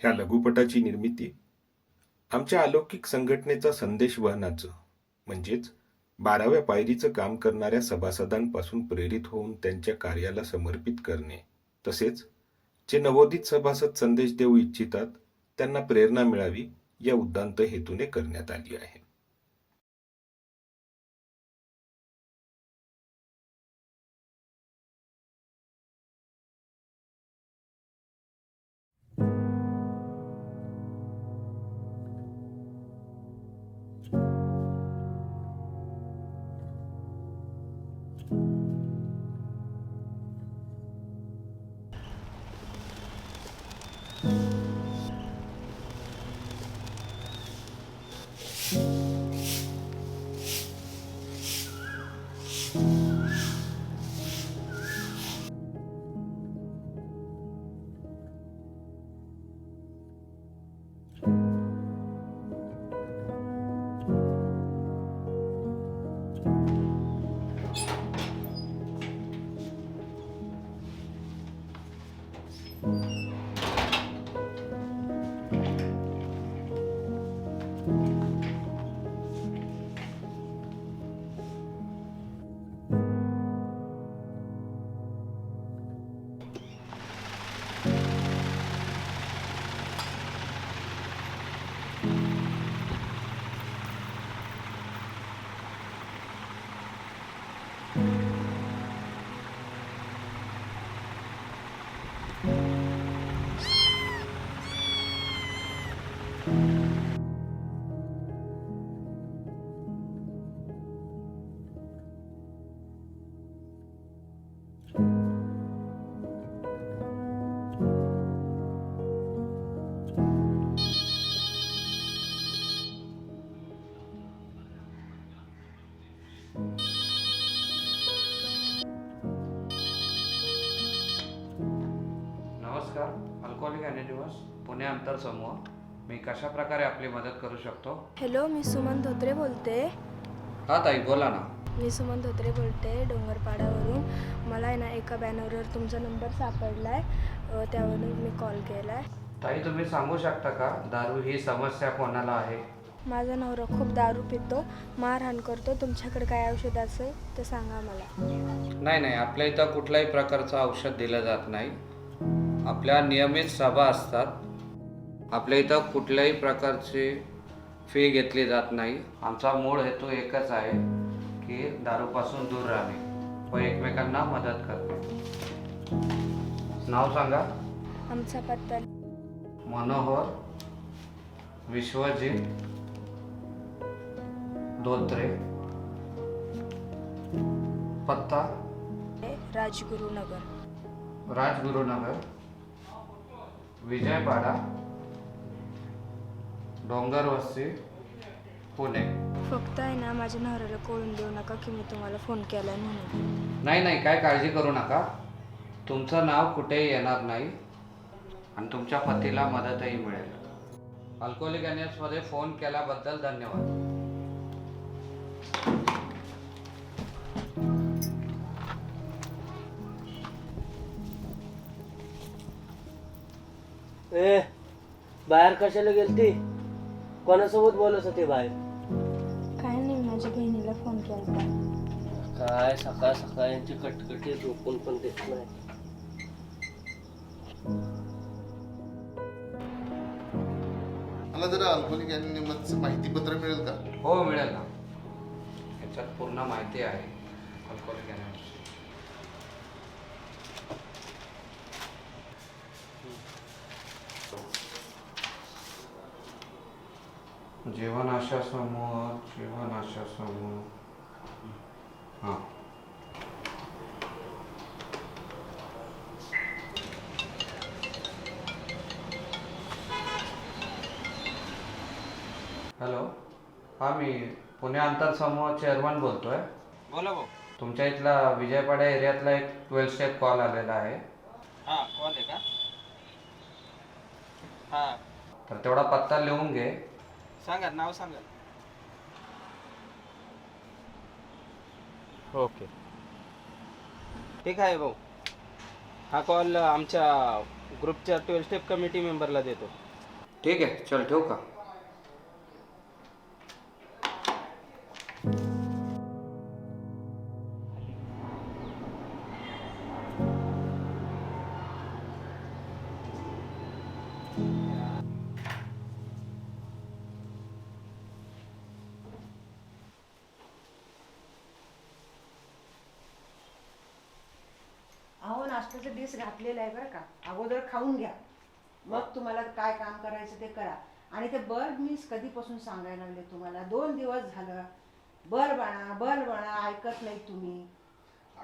ह्या लघुपटाची निर्मिती आमच्या अलौकिक संघटनेचा संदेश वहनाचं म्हणजेच बाराव्या पायरीचं काम करणाऱ्या सभासदांपासून प्रेरित होऊन त्यांच्या कार्याला समर्पित करणे. तसेच जे नवोदित सभासद संदेश देऊ इच्छितात त्यांना प्रेरणा मिळावी या उद्दांत हेतूने करण्यात आली आहे. अॅनिमल्स पुणे अंतरसमूह मी कशा प्रकारे आपली मदत करू शकतो? हॅलो मी सुमन धोत्रे बोलते. हा ताई बोला ना. मी सुमन धोत्रे बोलते डोंगरपाड्यावरून मला आहे ना एका बॅनरवर तुमचा नंबर सापडला आहे त्यावरून मी कॉल केला आहे ताई तुम्ही सांगू शकता का दारू ही समस्या कोणाला आहे? माझा नवरा खूप दारू पितो मारहाण करतो. तुमच्याकडे काय औषध असेल तर सांगा मला. नाही नाही आपल्या इथं कुठल्याही प्रकारचं औषध दिलं जात नाही. आपल्या नियमित सभा असतात. आपल्या इथं कुठल्याही प्रकारची फी घेतली जात नाही. आमचा मूळ हेतू एकच आहे की दारूपासून दूर राहणे. व एकमेकांना मदत करणे. नाव सांगा. आमचा पत्ता मनोहर विश्वजित धोत्रे. पत्ता. राजगुरुनगर. राजगुरुनगर. विजयपाडा डोंगर वस्ती पुणे. फक्त आहे ना माझ्या नवऱ्याला कळून देऊ नका की मी तुम्हाला फोन केला म्हणून. नाही नाही काय काळजी करू नका. तुमचं नाव कुठेही येणार नाही आणि तुमच्या पतीला मदतही मिळेल. अल्कोहोलिकमध्ये फोन केल्याबद्दल धन्यवाद. ए बाहेर कशाला गेलती? कोणासोबत बोलत होते बाहेर? काय नाही माझ्या बहिणीला फोन केला काय सकाळ सकाळ यांची कटकटी झोपून पण देत नाही. मला जरा अल्कोहोलिक अॅनिमलचं माहितीपत्र मिळेल का? हो मिळेल ना. याच्यात पूर्ण माहिती आहे अल्कोहोलिक ॲनिमल्सची जीवनाशा समूह जीवनाशा समूह हां. हॅलो. हा मी पुणे आंतरसमूह चेअरमन बोलतोय. बोला भाऊ. तुमच्या इथला विजयपाडा एरियातला एक ट्वेल्थ स्टेप कॉल आलेला आहे. हां कॉल आहे का? हां. तर तेवढा पत्ता लिहून घे. सांगा नाव सांगा. ओके. ठीक आहे भाऊ. हा कॉल आमच्या ग्रुपच्या ट्वेल्व स्टेप कमिटी मेंबरला देतो. ठीक आहे चल ठेवू का? नाश्त्याचं डिश घातलेलं आहे बरं का. अगोदर खाऊन घ्या. मग तुम्हाला काय काम करायचं ते करा. आणि ते बल्ब मी कधीपासून सांगायला लागले तुम्हाला? दोन दिवस झालं. बल्ब आणा बल्ब आणा ऐकत नाही तुम्ही.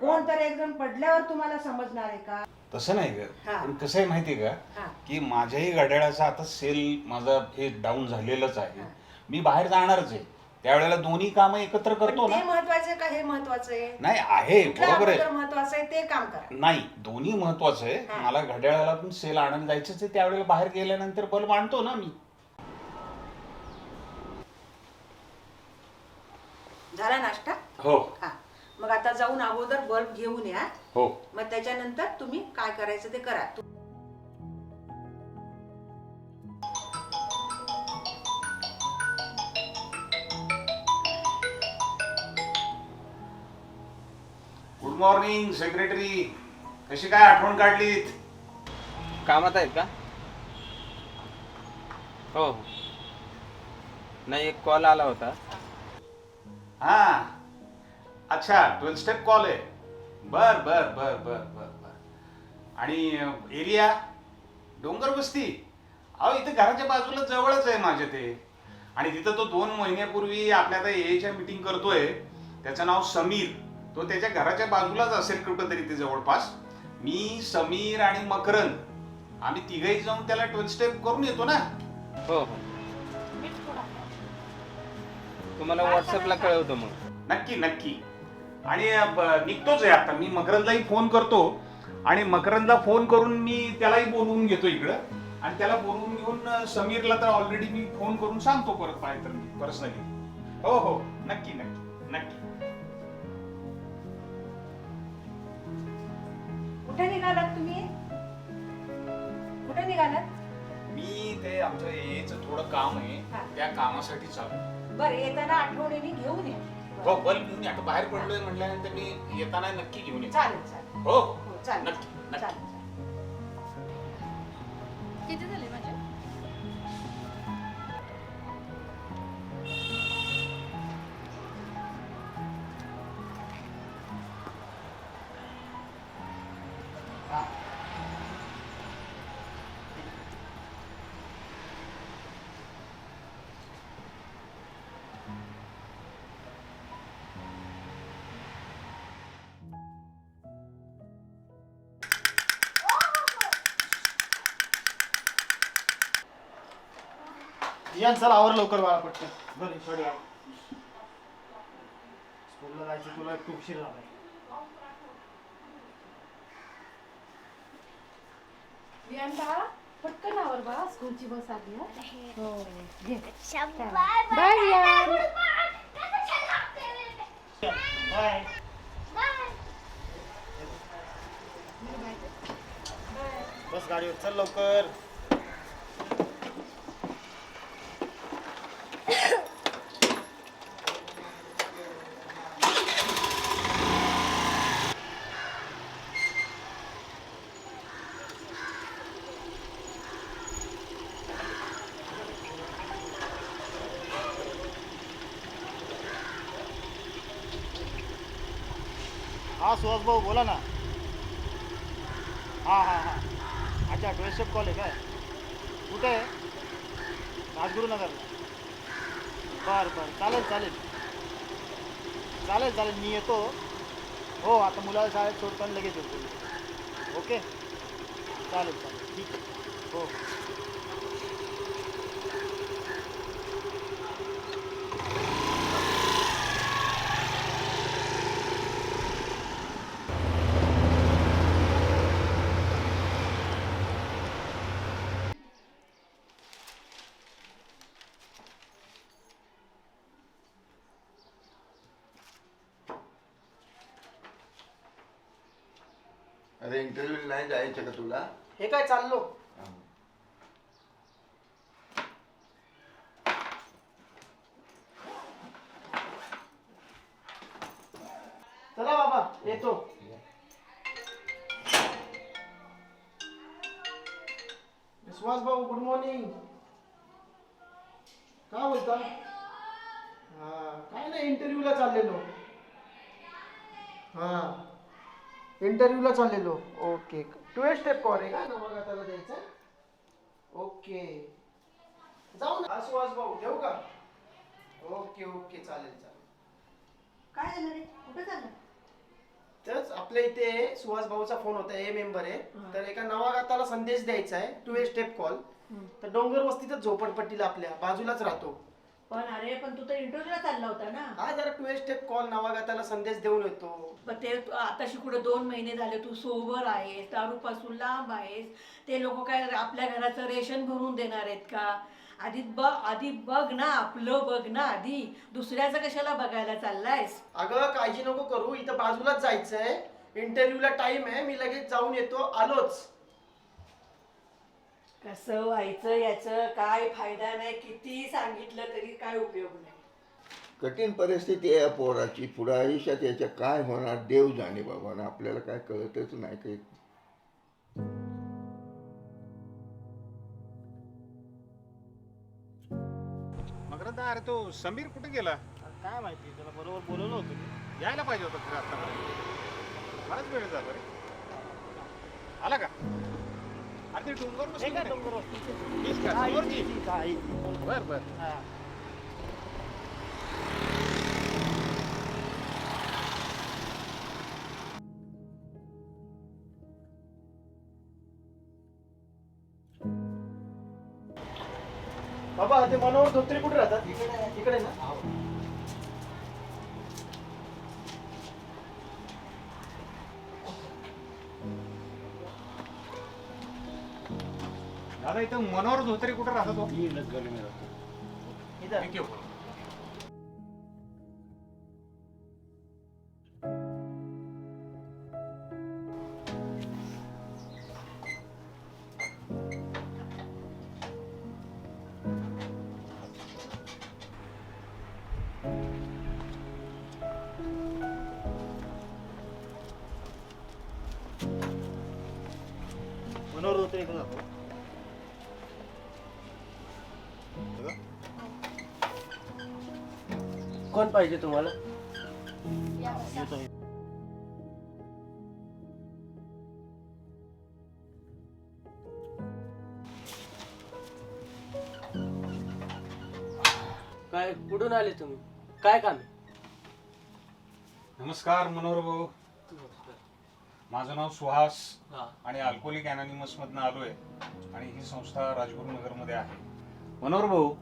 कोणतरी एक जण पडल्यावर तुम्हाला समजणार आहे का? तसं नाही ग. हा. पण कसं आहे माहितीये का? हा. की माझ्याही घड्याळाचा आता सेल माझा हे डाऊन झालेलंच आहे. मी बाहेर जाणारच आहे. त्यावेळेला दोन्ही कामं एकत्र पण करतो ते ना. महत्वाचं आहे का? हे महत्वाचं आहे? नाही आहे कुठलं बरोबर अगोदर आहे महत्वाचं आहे ते काम करा. नाही दोन्ही महत्वाचं आहे. हा. मला घड्याळाला पण सेल आणायला जायचंच आहे. त्यावेळेला बाहेर गेल्यानंतर बल्ब आणतो ना मी. झाला नाश्ता? हो. हा. मग आता जाऊन अगोदर बल्ब घेऊन या. हो. मग त्याच्यानंतर तुम्ही काय करायचं ते करा. गुड मॉर्निंग सेक्रेटरी कशी काय आठवण काढलीत? कामात आहेत का? हो. हो नाही एक कॉल आला होता. हा. अच्छा ट्वेल्व स्टेप कॉल आहे. बर बर बर बर बर बर. आणि एरिया? डोंगर वस्ती? अहो इथे घराच्या बाजूला जवळच आहे माझ्या ते. आणि तिथं तो दोन महिन्यापूर्वी आपल्या आता एच्या मीटिंग करतोय. त्याचं नाव समीर. तो त्याच्या घराच्या बाजूलाच असेल कुठंतरी ते जवळपास. मी समीर आणि मकरन आम्ही तिघही जाऊन त्याला ट्वेल्व स्टेप करून येतो ना. हो हो. तुम्हाला व्हॉट्सअपला कळवतो मग. नक्की नक्की. आणि ब- निघतोच आहे आता. मी मकरंदलाही फोन करतो. आणि मकरंदला फोन करून मी त्यालाही बोलवून घेतो इकडं. आणि त्याला बोलवून घेऊन अ, समीरला तर ऑलरेडी मी फोन करून सांगतो परत पाहिजे तर पर्सनली हो हो. नक्की नक्की. नक्की. मी आमचं एचं थोडं काम आहे. त्या कामासाठी चालू. बरं येताना आठवणीने घेऊन या. हो घेऊन ये. आता बाहेर पडलोय म्हटल्यानंतर मी येताना नक्की घेऊन येतो. चालेल चालेल. हो. हो चालेल. नक्की नक्की. चालेल. या चल आवर लवकर बाळा पटकन. बरं थोडी स्कूलला जायचं तुला खूप उशीर झालाय. पटकन आवर बा स्कूलची बस आली हो. घे. Bye bye. बस गाडीवर चल लवकर. सुहास भाऊ बोला ना. हां हां हां. अच्छा ट्वेल्थ कॉल आहे काय? कुठे आहे? राजगुरुनगरला. बरं बरं. चालेल चालेल. चालेल चालेल. मी येतो. हो आता मुलाला शाळेत सोडताना लगेच येतो ओके? चालेल चालेल. ठीक आहे. हो. करायचं का तुला? हे काय चाललो? चला बाबा येतो. विश्वास भाऊ गुड मॉर्निंग का बोलता? हा काय नाही इंटरव्ह्यूला चाललेलो. हा. इंटरव्ह्यूला चाललेलो. ओके टू स्टेप कॉल आहे. का बघा त्याला द्यायचं? ओके जाऊ ना. हा, सुहास भाऊ ठेवू का? ओके ओके चालेल चालेल. काय झालं रे? कुठे झालं तेच आपल्या इथे सुहास भाऊचा फोन होता ए मेंबर आहे. तर एका नवागताला संदेश द्यायचा आहे. टू ए स्टेप कॉल तर डोंगर वस्तीतच झोपडपट्टीला आपल्या बाजूलाच राहतो. पण अरे पण तू तर इंटरव्ह्यूला चालला होता ना. हा जरा टू स्टेप कॉल नवागताला संदेश देऊन येतो. पण ते तू- आताशी कुठे दोन महिने झाले तू सोबर आहेस दारूपासून लांब आहेस. ते लोक काय आपल्या घराचं रेशन भरून देणार आहेत का? आधी बघ आधी बघ ना आपलं बघ ना आधी. दुसऱ्याचं कशाला बघायला चाललायस? अगं काळजी नको करू इथं बाजूलाच जायचंय. इंटरव्ह्यूला टाइम आहे मी लगेच जाऊन येतो. आलोच. कसं व्हायचं याचं काय फायदा नाही किती सांगितलं तरी काय उपयोग नाही. कठीण परिस्थिती आहे या पोराची पुढं आयुष्यात याच्या काय होणार देव जाणे बाबा ना आपल्याला काय कळतच नाही काही. मग अरे तो समीर कुठे गेला? काय माहिती त्याला बरोबर बोलवलं होतं मी. यायला पाहिजे होतं खरं आतापर्यंत बराच वेळ झाला रे. आला का? अरे ते डोंगर हे? हीच का? समोरची? बर बर. बाबा ते मनोहर धोत्रे कुठे राहतात इकडे इकडे ना दादा इथं मनोहर धोत्रे कुठे राहतो. तो इथं थँक्यू कोण पाहिजे तुम्हाला येतो काय कुठून आले तुम्ही काय काम आहे? नमस्कार मनोहर भाऊ माझं नाव सुहास हा. आणि अल्कोहोलिक अनॅनिमस मधनं आलोय आणि ही संस्था राजगुरुनगरमध्ये आहे मनोहर भाऊ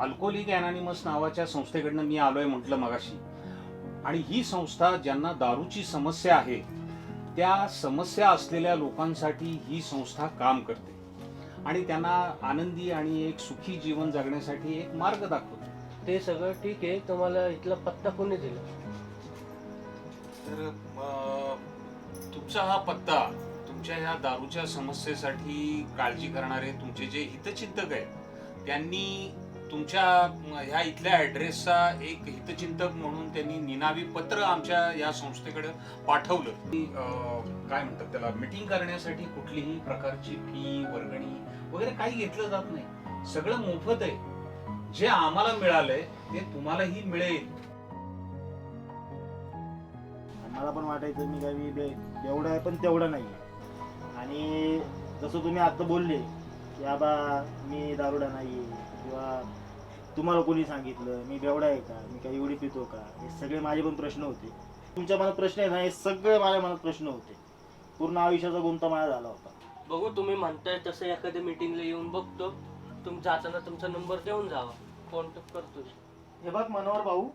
अल्कोहोलिक अनॅनिमस नावाच्या संस्थेकडनं मी आलोय म्हटलं मगाशी. आणि ही संस्था ज्यांना दारूची समस्या आहे त्या समस्या असलेल्या लोकांसाठी ही संस्था काम करते. आणि त्यांना आनंदी आणि एक सुखी जीवन जगण्यासाठी एक मार्ग दाखवते. ते सगळं ठीक आहे तुम्हाला इथला पत्ता कोणी दिला? तर अ, तुमचा हा पत्ता तुमच्या ह्या दारूच्या समस्येसाठी काळजी करणारे तुमचे जे हितचिंतक आहेत त्यांनी तुमच्या ह्या इथल्या ॲड्रेसचा एक हितचिंतक म्हणून त्यांनी निनावी पत्र आमच्या या संस्थेकडे पाठवलं. की, काय म्हणतात त्याला मिटिंग करण्यासाठी कुठलीही प्रकारची फी वर्गणी वगैरे काही घेतलं जात नाही. सगळं मोफत आहे. जे आम्हाला मिळालंय ते तुम्हालाही मिळेल. मला पण वाटायचं मी काही एवढं आहे पण तेवढं नाही. आणि जसं तुम्ही आता बोलले की आबा मी दारुडा नाही किंवा तुम्हाला कोणी सांगितलं मी बेवडा आहे का? मी काही एवढी पितो का? हे सगळे माझे पण प्रश्न होते. तुमच्या मनात प्रश्न आहे ना हे सगळे माझ्या मनात प्रश्न होते. पूर्ण आयुष्याचा गुंता माझा झाला होता. बघू तुम्ही म्हणताय तसं एखाद्या मीटिंगला येऊन बघतो. तुम्ही जाताना तुमचा नंबर देऊन जावा. कॉन्टॅक्ट करतो. हे बघ मनोहर भाऊ.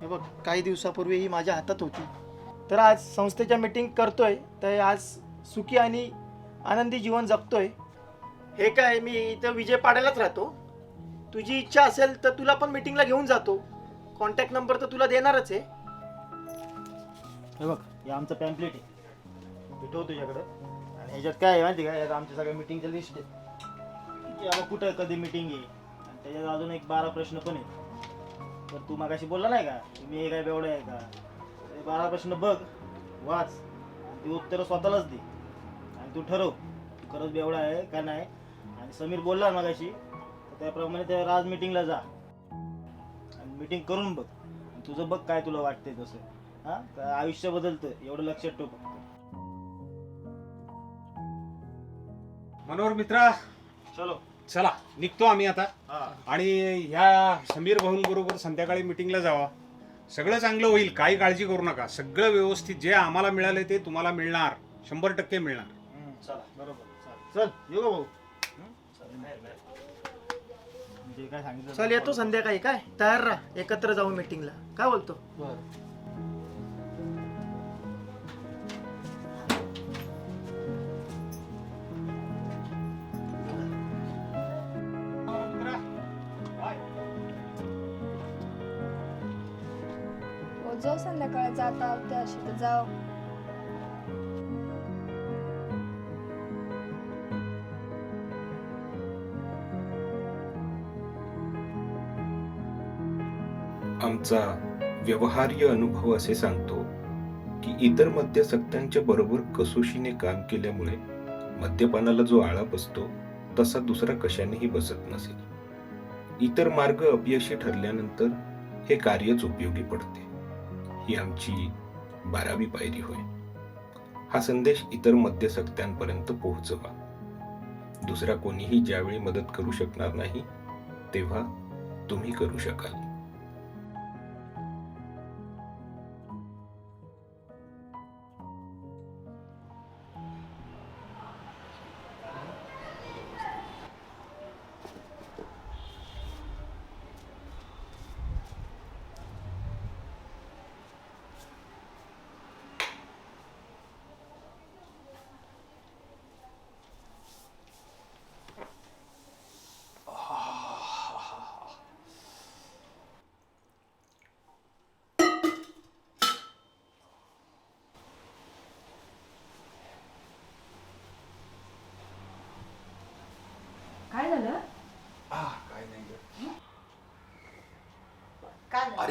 हे बघ काही दिवसापूर्वी ही माझ्या हातात होती. तर आज संस्थेच्या मीटिंग करतोय. तर आज सुखी आणि आनंदी जीवन जगतोय. हे काय मी इथं विजय पाड्यालाच राहतो. तुझी इच्छा असेल तर तुला पण मीटिंगला घेऊन जातो. कॉन्टॅक्ट नंबर तर तुला देणारच आहे. हे बघ हे आमचं पॅम्पलेट आहे. भेटव तुझ्याकडं. आणि ह्याच्यात काय आहे माहिती का? यात आमच्या सगळ्या मिटिंगच्या लिस्ट आहे की बाबा कुठं कधी मिटिंग आहे? आणि त्याच्यात अजून एक बारा प्रश्न पण आहेत. तर तू मागाशी बोलला नाही का? तुम्ही मी काय बेवडा आहे का? ते बारा प्रश्न बघ वाच. ती उत्तरं स्वतःलाच दे. तू ठरव. तू खरंच बेवडा आहे का नाही? आणि समीर बोलला मागाशी तर त्याप्रमाणे त्या राज मिटिंगला जा. आणि मिटिंग करून बघ. आणि तुझं बघ काय तुला वाटतंय तसं. हां? का आयुष्य बदलतं एवढं लक्षात ठेव फक्त. मनोहर मित्रा चलो. चला. निघतो आम्ही आता. हां. आणि ह्या समीर भाऊंबरोबर संध्याकाळी मिटिंगला जावा. सगळं चांगलं होईल. काही काळजी करू नका. सगळं व्यवस्थित. जे आम्हाला मिळाले ते तुम्हाला मिळणार. शंभर टक्के मिळणार. चला बरोबर चालेल. चल येऊ का भाऊ हम्म? चल. जे काय सांगितलं चल येतो संध्याकाळी काय तयार राहा एकत्र जाऊ मीटिंगला काय बोलतो मित्रा, बाय. हो जो संध्याकाळी जाता ते अशी तर जाऊ आमचा व्यवहार्य अनुभव असे सांगतो की इतर मद्यासक्तांच्या बरोबर कसोशीने काम केल्यामुळे मद्यपानाला जो आळा बसतो तसा दुसरा कशानेही बसत नसेल इतर मार्ग अपयशी ठरल्यानंतर हे कार्यच उपयोगी पडते. ही आमची बारावी पायरी होय. हा संदेश इतर मद्यसक्त्यांपर्यंत पोहोचवा. दुसरा कोणीही ज्यावेळी मदत करू शकणार नाही तेव्हा तुम्ही करू शकाल.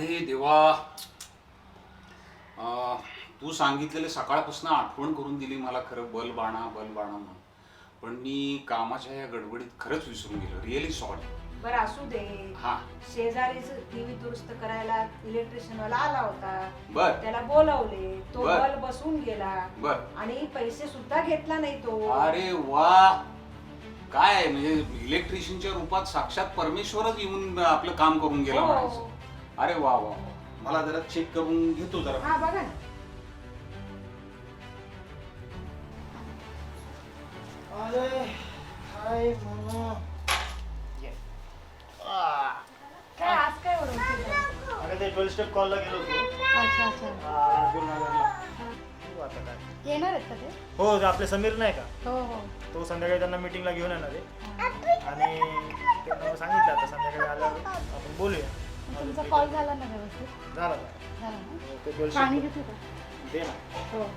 अरे देवा. तू सांगितलेलं सकाळपासून आठवण करून दिली मला खरं बल बाणा बल बाणा म्हणून. पण मी कामाच्या या गडबडीत खरंच विसरून गेलो. रिअली सॉरी बरं असू दे. हा. शेजारीच टीव्ही दुरुस्त करायला इलेक्ट्रिशियन वाला आला होता. बर. त्याला बोलावले. तो बर. बल बसून गेला. बर. आणि पैसे सुद्धा घेतला नाही तो. अरे वा. काय म्हणजे इलेक्ट्रिशियनच्या रूपात साक्षात परमेश्वरच येऊन आपलं काम करून गेला हो. म्हणायचं. अरे वा वा वा. मला जरा चेक करून घेतो जरा. हा बघा ना. अरे आ, काय आज काय? अगं ते ट्वेल्व स्टेप कॉलला गेलो होतो. अच्छा अच्छा. हा, राजगुरुनगरला. बघू आता काय? येणार आहेत का ते? हो ते आपले समीर नाही का? हो हो. तो संध्याकाळी त्यांना मीटिंगला घेऊन येणार आहे. आणि त्यांना सांगितलं आता संध्याकाळी आल्यावर आपण बोलूया. तुमचा कॉल झाला ना व्यवस्थित? झाला का? झाला ना? हो, ते 12 पाणी step- घेतो का? दे ना. हो.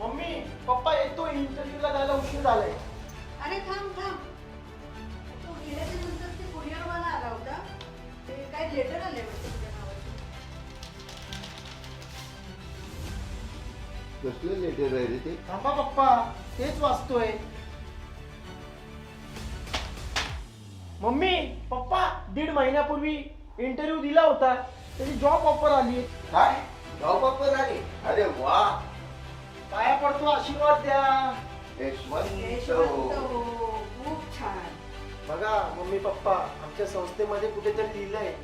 मम्मी पप्पा येतो. इंटरव्ह्यूला जायला उशीर झालाय. आहे रे ते. थांबा पप्पा तेच वाचतोय. मम्मी पप्पा दीड महिन्यापूर्वी इंटरव्ह्यू दिला होता. त्याची जॉब ऑफर आली. काय? जॉब ऑफर आली? अरे वा. पाया पडतो आशीर्वाद द्या. यशवंत हो, खूप छान. बघा मम्मी पप्पा आमच्या संस्थेमध्ये कुठेतरी लिहिलंय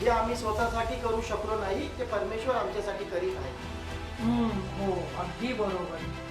जे आम्ही स्वतःसाठी करू शकलो नाही ते परमेश्वर आमच्यासाठी करीत आहे. हो अगदी बरोबर.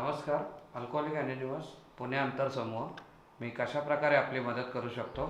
नमस्कार अल्कोहोलिक अॅनिमस पुणे अंतरसमूह मी कशा प्रकारे आपली मदत करू शकतो?